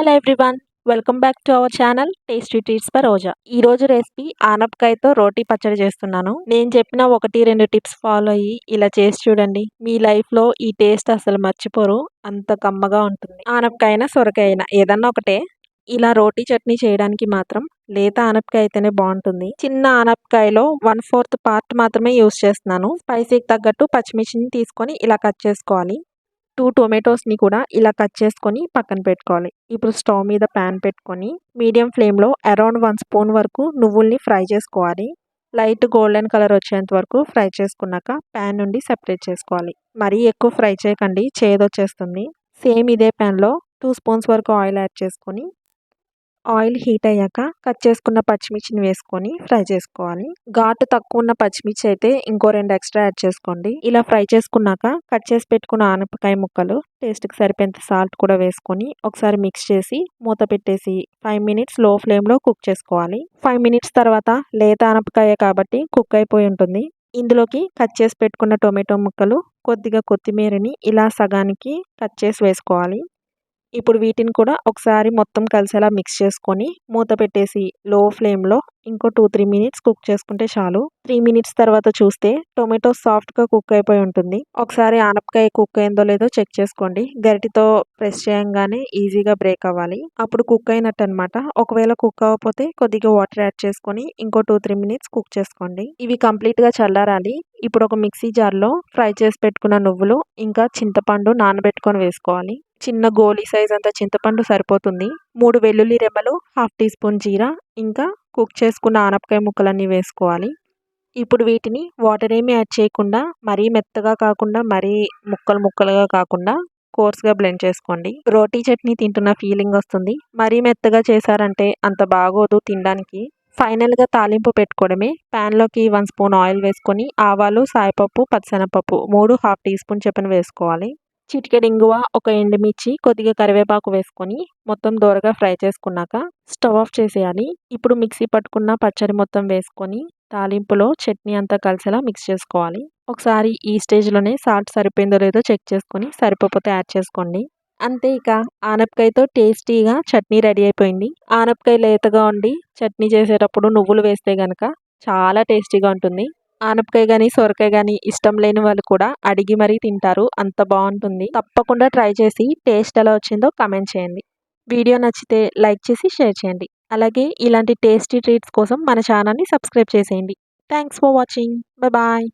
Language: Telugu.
Hello everyone welcome back to our channel tasty treats for Roja ఈ రోజు రెసిపీ ఆనపకాయతో రోటీ పచ్చడి చేస్తున్నాను. నేను చెప్పిన ఒకటి రెండు టిప్స్ ఫాలో అయ్యి ఇలా చేసి చూడండి. మీ లైఫ్లో ఈ టేస్ట్ అసలు మర్చిపోరు. అంత కమ్మగా ఉంటుంది. ఆనపకాయ అయినా సొరకాయ అయినా ఏదన్నా ఒకటే. ఇలా రోటీ చట్నీ చేయడానికి మాత్రం లేత ఆనపకాయ అయితేనే బాగుంటుంది. చిన్న ఆనపకాయలో వన్ ఫోర్త్ పార్ట్ మాత్రమే యూస్ చేస్తున్నాను. స్పైసీకి తగ్గట్టు పచ్చిమిర్చిని తీసుకొని ఇలా కట్ చేసుకోవాలి. టూ టొమాటోస్ని కూడా ఇలా కట్ చేసుకొని పక్కన పెట్టుకోవాలి. ఇప్పుడు స్టవ్ మీద ప్యాన్ పెట్టుకొని మీడియం ఫ్లేమ్లో అరౌండ్ వన్ స్పూన్ వరకు నువ్వుల్ని ఫ్రై చేసుకోవాలి. లైట్ గోల్డెన్ కలర్ వచ్చేంత వరకు ఫ్రై చేసుకున్నాక ప్యాన్ నుండి సెపరేట్ చేసుకోవాలి. మరీ ఎక్కువ ఫ్రై చేయకండి చేదొచ్చేస్తుంది. సేమ్ ఇదే ప్యాన్లో టూ స్పూన్స్ వరకు ఆయిల్ యాడ్ చేసుకొని ఆయిల్ హీట్ అయ్యాక కట్ చేసుకున్న పచ్చిమిర్చిని వేసుకొని ఫ్రై చేసుకోవాలి. ఘాటు తక్కువ ఉన్న పచ్చిమిర్చి అయితే ఇంకో రెండు ఎక్స్ట్రా యాడ్ చేసుకోండి. ఇలా ఫ్రై చేసుకున్నాక కట్ చేసి పెట్టుకున్న ఆనపకాయ ముక్కలు టేస్ట్కి సరిపోయేంత సాల్ట్ కూడా వేసుకొని ఒకసారి మిక్స్ చేసి మూత పెట్టేసి ఫైవ్ మినిట్స్లో ఫ్లేమ్లో కుక్ చేసుకోవాలి. ఫైవ్ మినిట్స్ తర్వాత లేత ఆనపకాయ కాబట్టి కుక్ అయిపోయి ఉంటుంది. ఇందులోకి కట్ చేసి పెట్టుకున్న టొమాటో ముక్కలు కొద్దిగా కొత్తిమీరని ఇలా సగానికి కట్ చేసి వేసుకోవాలి. ఇప్పుడు వీటిని కూడా ఒకసారి మొత్తం కలిసేలా మిక్స్ చేసుకొని మూత పెట్టేసి లో ఫ్లేమ్లో ఇంకో టూ త్రీ మినిట్స్ కుక్ చేసుకుంటే చాలు. త్రీ మినిట్స్ తర్వాత చూస్తే టొమాటో సాఫ్ట్గా కుక్ అయిపోయి ఉంటుంది. ఒకసారి ఆనపకాయ కుక్ అయిందో లేదో చెక్ చేసుకోండి. గరిటితో ప్రెస్ చేయంగానే ఈజీగా బ్రేక్ అవ్వాలి. అప్పుడు కుక్ అయినట్టు అనమాట ఒకవేళ కుక్ అవ్వకపోతే కొద్దిగా వాటర్ యాడ్ చేసుకొని ఇంకో టూ త్రీ మినిట్స్ కుక్ చేసుకోండి. ఇవి కంప్లీట్గా చల్లారాలి. ఇప్పుడు ఒక మిక్సీ జార్లో ఫ్రై చేసి పెట్టుకున్న నువ్వులు ఇంకా చింతపండు నానబెట్టుకొని వేసుకోవాలి. చిన్న గోలీ సైజ్ అంత చింతపండు సరిపోతుంది. మూడు వెల్లుల్లి రెమ్మలు హాఫ్ టీ స్పూన్ జీరా ఇంకా కుక్ చేసుకున్న ఆనపకాయ ముక్కలన్నీ వేసుకోవాలి. ఇప్పుడు వీటిని వాటర్ ఏమీ యాడ్ చేయకుండా మరీ మెత్తగా కాకుండా మరీ ముక్కలు ముక్కలుగా కాకుండా కోర్స్గా బ్లెండ్ చేసుకోండి. రోటీ చట్నీ తింటున్న ఫీలింగ్ వస్తుంది. మరీ మెత్తగా చేశారంటే అంత బాగోదు తినడానికి. ఫైనల్గా తాలింపు పెట్టుకోవడమే. ప్యాన్లోకి వన్ స్పూన్ ఆయిల్ వేసుకొని ఆవాలు సాయపప్పు పచ్చనపప్పు మూడు హాఫ్ టీ స్పూన్ చెప్పిన వేసుకోవాలి. చిటికెడు ఇంగువ ఒక ఎండుమిర్చి కొద్దిగా కరివేపాకు వేసుకొని మొత్తం దోరగా ఫ్రై చేసుకున్నాక స్టవ్ ఆఫ్ చేసేయాలి. ఇప్పుడు మిక్సీ పట్టుకున్న పచ్చడి మొత్తం వేసుకొని తాలింపులో చట్నీ అంతా కలిసేలా మిక్స్ చేసుకోవాలి. ఒకసారి ఈ స్టేజ్లోనే సాల్ట్ సరిపోయిందో లేదో చెక్ చేసుకొని సరిపోతే యాడ్ చేసుకోండి. అంతే ఇక ఆనపకాయతో టేస్టీగా చట్నీ రెడీ అయిపోయింది. ఆనపకాయ లేతగా ఉండి చట్నీ చేసేటప్పుడు నువ్వులు వేస్తే కనుక చాలా టేస్టీగా ఉంటుంది. ఆనపకాయ కానీ సొరకాయ కానీ ఇష్టం లేని వాళ్ళు కూడా అడిగి మరీ తింటారు. అంత బాగుంటుంది. తప్పకుండా ట్రై చేసి టేస్ట్ ఎలా వచ్చిందో కమెంట్ చేయండి. వీడియో నచ్చితే లైక్ చేసి షేర్ చేయండి. అలాగే ఇలాంటి టేస్టీ ట్రీట్స్ కోసం మన ఛానల్ని సబ్స్క్రైబ్ చేసేయండి. Thanks for watching. బాయ్.